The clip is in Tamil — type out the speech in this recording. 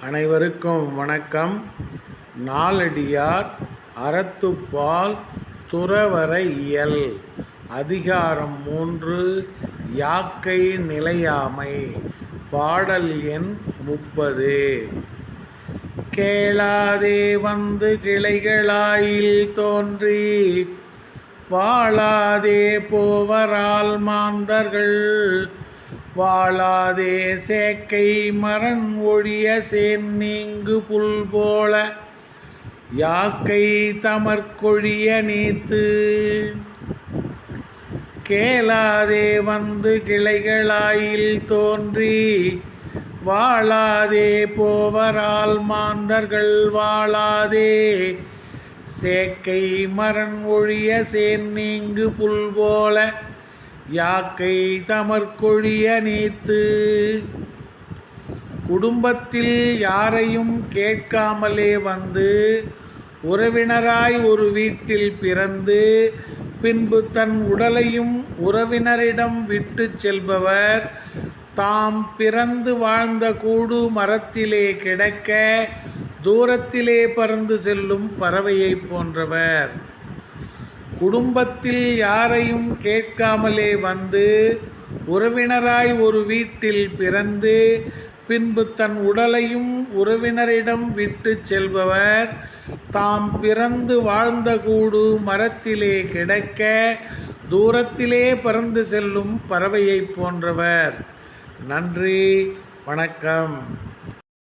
அனைவருக்கும் வணக்கம். நாலடியார் அறத்துப்பால் துறவற இயல். அதிகாரம் மூன்று யாக்கை நிலையாமை. பாடல் எண் முப்பது. கேளாதே வந்து கிளைகளாயில் தோன்றி. வாழாதே போவரால் மாந்தர்கள். வாழாதே சேக்கை மரண் ஒழிய சேன் நீங்கு புல் போல. யாக்கை தமர்கொழிய நீத்து. கேளாதே வந்து கிளைகளாயில் தோன்றி. வாழாதே போவரால் மாந்தர்கள் வாழாதே. சேக்கை மரண் ஒழிய சேன் நீங்கு புல் போல. யாக்கை தமர்கொழிய நீத்து. குடும்பத்தில் யாரையும் கேட்காமலே வந்து உறவினராய் ஒரு வீட்டில் பிறந்து பின்பு தன் உடலையும் உறவினரிடம் விட்டு செல்பவர் தாம் பிறந்து வாழ்ந்த கூடு மரத்திலே கிடக்க தூரத்திலே பறந்து செல்லும் பறவையைப் போன்றவர். குடும்பத்தில் யாரையும் கேட்காமலே வந்து உறவினராய் ஒரு வீட்டில் பிறந்து பின்பு தன் உடலையும் உறவினரிடம் விட்டு செல்பவர். தாம் பிறந்து வாழ்ந்த கூடு மரத்திலே கிடக்க தூரத்திலே பறந்து செல்லும் பறவையைப் போன்றவர். நன்றி வணக்கம்.